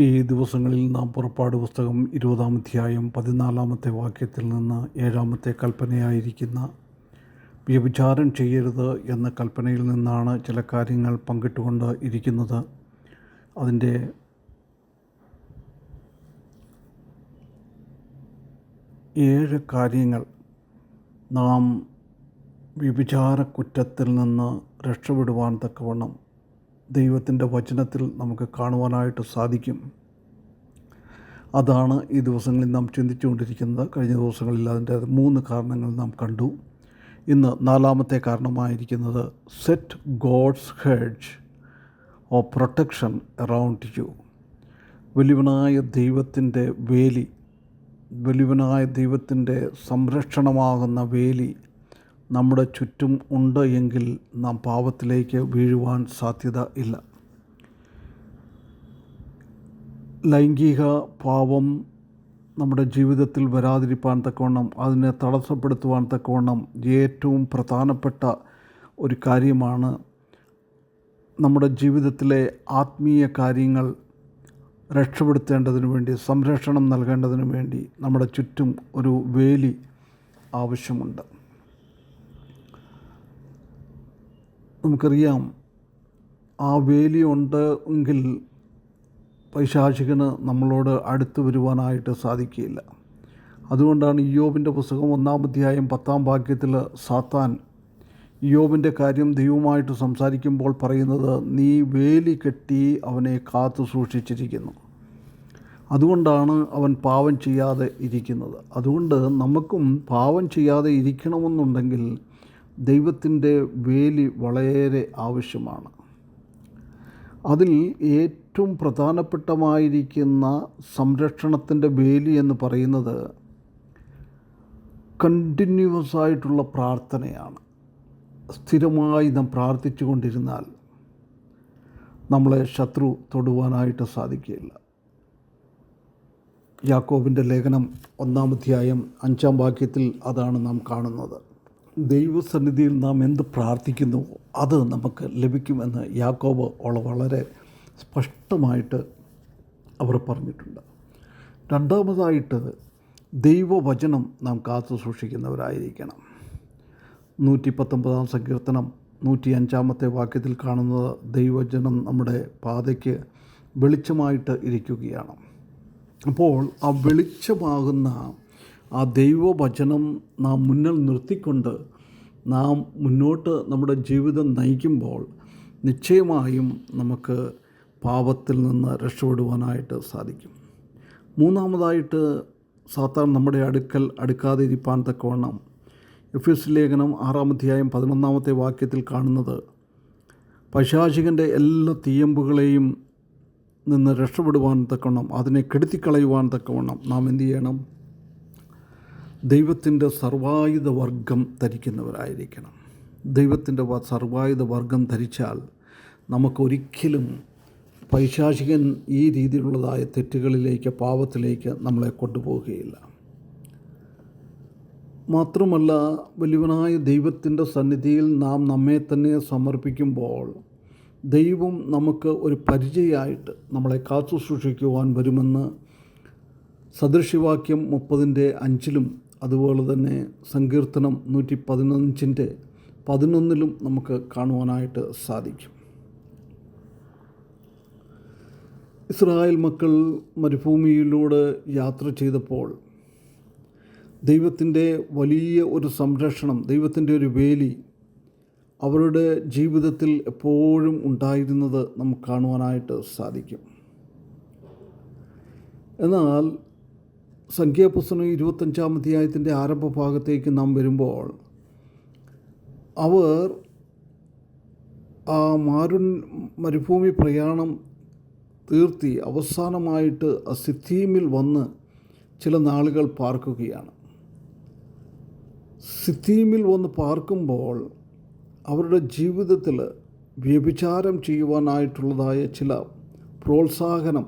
ഈ ദിവസങ്ങളിൽ നാം പുറപ്പാട് പുസ്തകം ഇരുപതാം അധ്യായം പതിനാലാമത്തെ വാക്യത്തിൽ നിന്ന് ഏഴാമത്തെ കൽപ്പനയായിരിക്കുന്ന വ്യഭിചാരം ചെയ്യരുത് എന്ന കൽപ്പനയിൽ നിന്നാണ് ചില കാര്യങ്ങൾ പങ്കിട്ടുകൊണ്ട് ഇരിക്കുന്നത്. അതിന്റെ ഏഴ് കാര്യങ്ങൾ നാം വ്യഭിചാര കുറ്റത്തിൽ നിന്ന് രക്ഷപ്പെടുവാൻ തക്കവണ്ണം ദൈവത്തിന്റെ വചനത്തിൽ നമുക്ക് കാണുവാനായിട്ട് സാധിക്കും. അതാണ് ഈ ദിവസങ്ങളിൽ നാം ചിന്തിച്ചുകൊണ്ടിരിക്കുന്നത്. കഴിഞ്ഞ ദിവസങ്ങളിൽ അതിന്റെ മൂന്ന് കാരണങ്ങൾ നാം കണ്ടു. ഇന്ന് നാലാമത്തെ കാരണമായിരിക്കുന്നത് set God's hedge of protection around you വലിയവനായ ദൈവത്തിന്റെ വേലി വലിയവനായ ദൈവത്തിന്റെ സംരക്ഷണമാകുന്ന വേലി നമ്മുടെ ചുറ്റും ഉണ്ട് എങ്കിൽ നാം പാപത്തിലേക്ക് വീഴുവാൻ സാധ്യത ഇല്ല. ലൈംഗിക പാപം നമ്മുടെ ജീവിതത്തിൽ വരാതിരിപ്പാൻ തക്കവണ്ണം അതിനെ തടസ്സപ്പെടുത്തുവാൻ തക്കവണ്ണം ഏറ്റവും പ്രധാനപ്പെട്ട ഒരു കാര്യമാണ് നമ്മുടെ ജീവിതത്തിലെ ആത്മീയ കാര്യങ്ങൾ രക്ഷപ്പെടുത്തേണ്ടതിനു വേണ്ടി സംരക്ഷണം നൽകേണ്ടതിനു വേണ്ടി നമ്മുടെ ചുറ്റും ഒരു വേലി ആവശ്യമുണ്ട്. നമുക്കറിയാം ആ വേലി ഉണ്ട് എങ്കിൽ പൈശാചികന് നമ്മളോട് അടുത്ത് വരുവാനായിട്ട് സാധിക്കുകയില്ല. അതുകൊണ്ടാണ് യോബിന്റെ പുസ്തകം ഒന്നാം അധ്യായം പത്താം വാക്യത്തിൽ സാത്താൻ യോബിന്റെ കാര്യം ദൈവമായിട്ട് സംസാരിക്കുമ്പോൾ പറയുന്നത് നീ വേലി കെട്ടി അവനെ കാത്തു സൂക്ഷിച്ചിരിക്കുന്നു. അതുകൊണ്ടാണ് അവൻ പാവം ചെയ്യാതെ ഇരിക്കുന്നത്. അതുകൊണ്ട് നമുക്കും പാവം ചെയ്യാതെ ഇരിക്കണമെന്നുണ്ടെങ്കിൽ ദൈവത്തിന്റെ വേലി വളരെ ആവശ്യമാണ്. അതിൽ ഏറ്റവും പ്രധാനപ്പെട്ടമായിരിക്കുന്ന സംരക്ഷണത്തിന്റെ വേലി എന്ന് പറയുന്നത് കണ്ടിന്യൂസ് ആയിട്ടുള്ള പ്രാർത്ഥനയാണ്. സ്ഥിരമായി നാം പ്രാർത്ഥിച്ചു കൊണ്ടിരുന്നാൽ നമ്മളെ ശത്രു തൊടുവാനായിട്ട് സാധിക്കുകയില്ല. യാക്കോബിന്റെ ലേഖനം ഒന്നാമധ്യായം അഞ്ചാം വാക്യത്തിൽ അതാണ് നാം കാണുന്നത്. ദൈവസന്നിധിയിൽ നാം എന്ത് പ്രാർത്ഥിക്കുന്നു അത് നമുക്ക് ലഭിക്കുമെന്ന് യാക്കോബ് ഉള്ള വളരെ സ്പഷ്ടമായിട്ട് അവർ പറഞ്ഞിട്ടുണ്ട്. രണ്ടാമതായിട്ട് ദൈവവചനം നാം കാത്തു സൂക്ഷിക്കുന്നവരായിരിക്കണം. നൂറ്റി പത്തൊമ്പതാം സങ്കീർത്തനം നൂറ്റി അഞ്ചാമത്തെ വാക്യത്തിൽ കാണുന്നത് ദൈവജനം നമ്മുടെ പാതയ്ക്ക് വെളിച്ചമായിട്ട് ഇരിക്കുകയാണ്. അപ്പോൾ ആ വെളിച്ചമാകുന്ന ആ ദൈവവചനം നാം മുന്നിൽ നിർത്തിക്കൊണ്ട് നാം മുന്നോട്ട് നമ്മുടെ ജീവിതം നയിക്കുമ്പോൾ നിശ്ചയമായും നമുക്ക് പാപത്തിൽ നിന്ന് രക്ഷപ്പെടുവാനായിട്ട് സാധിക്കും. മൂന്നാമതായിട്ട് സാത്താൻ നമ്മുടെ അടുക്കൽ അടുക്കാതെ ഇരിപ്പാൻ തക്കവണ്ണം എഫ് എസ് ലേഖനം ആറാം അധ്യായം പതിനൊന്നാമത്തെ വാക്യത്തിൽ കാണുന്നത് പശാചികന്റെ എല്ലാ തീയമ്പുകളെയും നിന്ന് രക്ഷപ്പെടുവാൻ തക്കവണ്ണം അതിനെ കെടുത്തിക്കളയുവാൻ തക്കവണ്ണം നാം എന്തു ചെയ്യണം? ദൈവത്തിന്റെ സർവായുധ വർഗം ധരിക്കുന്നവരായിരിക്കണം. ദൈവത്തിന്റെ സർവായുധ വർഗം ധരിച്ചാൽ നമുക്കൊരിക്കലും പൈശാചികൻ ഈ രീതിയിലുള്ളതായ തെറ്റുകളിലേക്ക് പാപത്തിലേക്ക് നമ്മളെ കൊണ്ടുപോവുകയില്ല. മാത്രമല്ല വലിയവനായ ദൈവത്തിന്റെ സന്നിധിയിൽ നാം നമ്മെ തന്നെ സമർപ്പിക്കുമ്പോൾ ദൈവം നമുക്ക് ഒരു പരിചയമായിട്ട് നമ്മളെ കാത്തു സൂക്ഷിക്കുവാൻ വരുമെന്ന് സദൃശിവാക്യം മുപ്പതിന്റെ അഞ്ചിലും അതുപോലെ തന്നെ സങ്കീർത്തനം നൂറ്റി പതിനഞ്ചിന്റെ പതിനൊന്നിലും നമുക്ക് കാണുവാനായിട്ട് സാധിക്കും. ഇസ്രായേൽ മക്കൾ മരുഭൂമിയിലൂടെ യാത്ര ചെയ്തപ്പോൾ ദൈവത്തിന്റെ വലിയ ഒരു സംരക്ഷണം ദൈവത്തിന്റെ ഒരു വേലി അവരുടെ ജീവിതത്തിൽ എപ്പോഴും ഉണ്ടായിരുന്നത് നമുക്ക് കാണുവാനായിട്ട് സാധിക്കും. എന്നാൽ സംഖ്യാപുസ്തകം ഇരുപത്തഞ്ചാം അധ്യായത്തിന്റെ ആരംഭ ഭാഗത്തേക്ക് നാം വരുമ്പോൾ അവർ ആ മാരുൻ മരുഭൂമി പ്രയാണം തീർത്തി അവസാനമായിട്ട് സിത്തീമിൽ വന്ന് ചില നാളുകൾ പാർക്കുകയാണ്. സിത്തീമിൽ വന്ന് പാർക്കുമ്പോൾ അവരുടെ ജീവിതത്തിൽ വ്യഭിചാരം ചെയ്യുവാനായിട്ടുള്ളതായ ചില പ്രോത്സാഹനം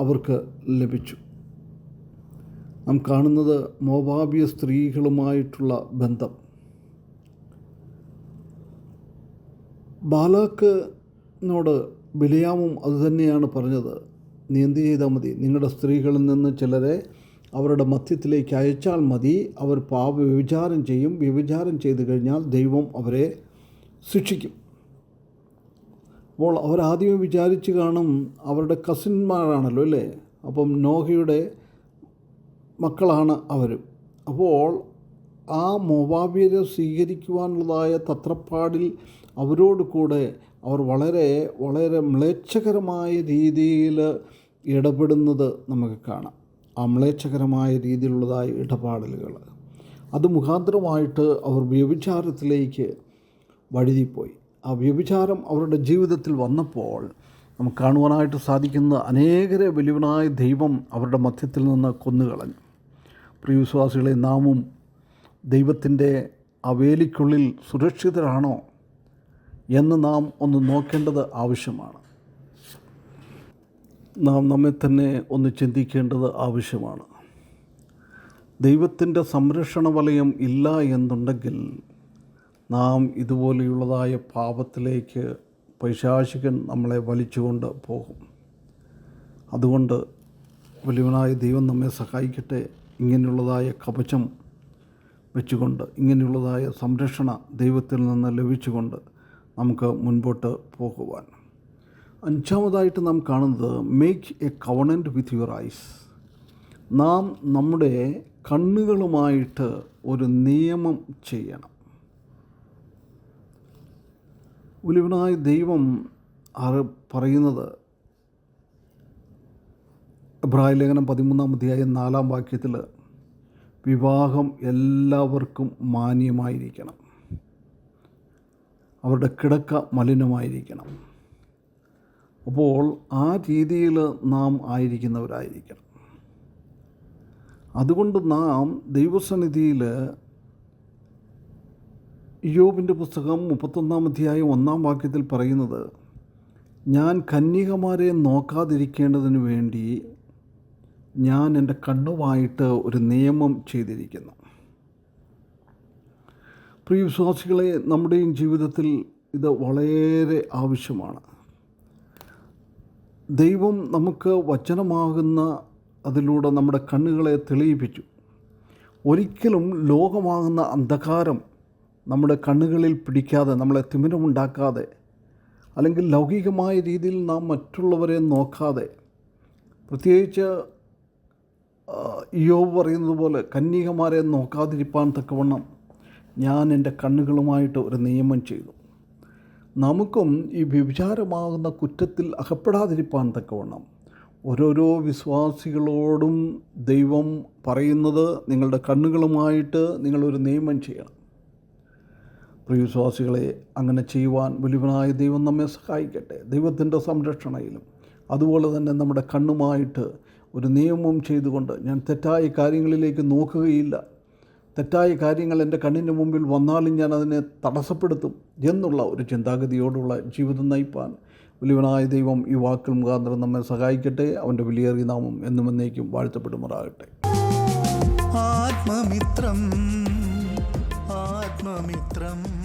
അവർക്ക് ലഭിച്ചു. നാം കാണുന്നത് മോവാബിയ സ്ത്രീകളുമായിട്ടുള്ള ബന്ധം. ബാലാക്കിനോട് ബിലിയാമും അതുതന്നെയാണ് പറഞ്ഞത്. നീ എന്ത് ചെയ്താൽ മതി? നിങ്ങളുടെ സ്ത്രീകളിൽ നിന്ന് ചിലരെ അവരുടെ മധ്യത്തിലേക്ക് അയച്ചാൽ മതി. അവർ പാപ വ്യഭിചാരം ചെയ്യും. വ്യഭിചാരം ചെയ്തു കഴിഞ്ഞാൽ ദൈവം അവരെ ശിക്ഷിക്കും. അപ്പോൾ അവരാദ്യം വിചാരിച്ച് കാണും അവരുടെ കസിന്മാരാണല്ലോ അല്ലേ? അപ്പം നോഹയുടെ മക്കളാണ് അവരും അപ്പോൾ ആ മോവാബിയരെ സ്വീകരിക്കുവാനുള്ളതായ തത്രപ്പാടിൽ അവരോട് കൂടെ അവർ വളരെ വളരെ മ്ലേച്ഛകരമായ രീതിയിൽ ഇടപെടുന്നത് നമുക്ക് കാണാം. ആ മ്ലേച്ഛകരമായ രീതിയിലുള്ളതായ ഇടപാടലുകൾ. അത് മുഖാന്തരമായിട്ട് അവർ വ്യഭിചാരത്തിലേക്ക് വഴുതിപ്പോയി. ആ വ്യഭിചാരം അവരുടെ ജീവിതത്തിൽ വന്നപ്പോൾ നമുക്ക് കാണുവാനായിട്ട് സാധിക്കുന്ന അനേകരെ വലിയവനായ ദൈവം അവരുടെ മധ്യത്തിൽ നിന്ന് കൊന്നുകളഞ്ഞു. പ്രിയവിശ്വാസികളെ നാമും ദൈവത്തിന്റെ അവേലിക്കുള്ളിൽ വേലിക്കുള്ളിൽ സുരക്ഷിതരാണോ എന്ന് നാം ഒന്ന് നോക്കേണ്ടത് ആവശ്യമാണ്. നാം നമ്മെ തന്നെ ഒന്ന് ചിന്തിക്കേണ്ടത് ആവശ്യമാണ്. ദൈവത്തിന്റെ സംരക്ഷണ വലയം ഇല്ല എന്നുണ്ടെങ്കിൽ നാം ഇതുപോലെയുള്ളതായ പാപത്തിലേക്ക് പൈശാചികൻ നമ്മളെ വലിച്ചുകൊണ്ട് പോകും. അതുകൊണ്ട് വലിയവനായ ദൈവം നമ്മെ സഹായിക്കട്ടെ. ഇങ്ങനെയുള്ളതായ കവചം വെച്ചുകൊണ്ട് ഇങ്ങനെയുള്ളതായ സംരക്ഷണ ദൈവത്തിൽ നിന്ന് ലഭിച്ചുകൊണ്ട് നമുക്ക് മുൻപോട്ട് പോകുവാൻ. അഞ്ചാമതായിട്ട് നാം കാണുന്നത് make a covenant with your eyes നാം നമ്മുടെ കണ്ണുകളുമായിട്ട് ഒരു നിയമം ചെയ്യണം. ഉലിവനായ ദൈവം പറയുന്നത് എബ്രായ ലേഖനം പതിമൂന്നാം അധ്യായം നാലാം വാക്യത്തിൽ വിവാഹം എല്ലാവർക്കും മാന്യമായിരിക്കണം. അവരുടെ കിടക്ക മലിനമായിരിക്കണം. അപ്പോൾ ആ രീതിയിൽ നാം ആയിരിക്കുന്നവരായിരിക്കണം. അതുകൊണ്ട് നാം ദൈവസന്നിധിയിൽ യോബിന്റെ പുസ്തകം മുപ്പത്തൊന്നാം അധ്യായം ഒന്നാം വാക്യത്തിൽ പറയുന്നത് ഞാൻ കന്യകമാരെ നോക്കാതിരിക്കേണ്ടതിന് വേണ്ടി ഞാൻ എന്റെ കണ്ണുമായിട്ട് ഒരു നിയമം ചെയ്തിരിക്കുന്നു. പ്രിയ വിശ്വാസികളെ നമ്മുടെയും ജീവിതത്തിൽ ഇത് വളരെ ആവശ്യമാണ്. ദൈവം നമുക്ക് വചനമാകുന്ന അതിലൂടെ നമ്മുടെ കണ്ണുകളെ തെളിയിപ്പിച്ചു. ഒരിക്കലും ലോകമാകുന്ന അന്ധകാരം നമ്മുടെ കണ്ണുകളിൽ പിടിക്കാതെ നമ്മളെ തിമിരമുണ്ടാക്കാതെ അല്ലെങ്കിൽ ലൗകികമായ രീതിയിൽ നാം മറ്റുള്ളവരെ നോക്കാതെ പ്രത്യേകിച്ച് യോബ് പറയുന്നത് പോലെ കന്യകമാരെ നോക്കാതിരിപ്പാൻ തക്കവണ്ണം ഞാൻ എന്റെ കണ്ണുകളുമായിട്ട് ഒരു നിയമം ചെയ്തു. നമുക്കും ഈ വ്യഭിചാരമാകുന്ന കുറ്റത്തിൽ അകപ്പെടാതിരിപ്പാൻ തക്കവണ്ണം ഓരോരോ വിശ്വാസികളോടും ദൈവം പറയുന്നത് നിങ്ങളുടെ കണ്ണുകളുമായിട്ട് നിങ്ങളൊരു നിയമം ചെയ്യണം. പ്രിയവിശ്വാസികളെ അങ്ങനെ ചെയ്യുവാൻ വലിയവനായ ദൈവം നമ്മെ സഹായിക്കട്ടെ. ദൈവത്തിന്റെ സംരക്ഷണയിലും അതുപോലെ തന്നെ നമ്മുടെ കണ്ണുമായിട്ട് ഒരു നിയമം ചെയ്തുകൊണ്ട് ഞാൻ തെറ്റായ കാര്യങ്ങളിലേക്ക് നോക്കുകയില്ല. തെറ്റായ കാര്യങ്ങൾ എന്റെ കണ്ണിന് മുമ്പിൽ വന്നാലും ഞാൻ അതിനെ തടസ്സപ്പെടുത്തും എന്നുള്ള ഒരു ചിന്താഗതിയോടുള്ള ജീവിതം നയിപ്പാൻ വലിയവനായ ദൈവം ഈ വാക്കിൽ മുഖാന്തരം നമ്മെ സഹായിക്കട്ടെ. അവന്റെ വിലയേറിയ നാമം എന്നും എന്നേക്കും വാഴ്ത്തപ്പെടുമാറാകട്ടെ. ആത്മമിത്രം ആത്മമിത്രം.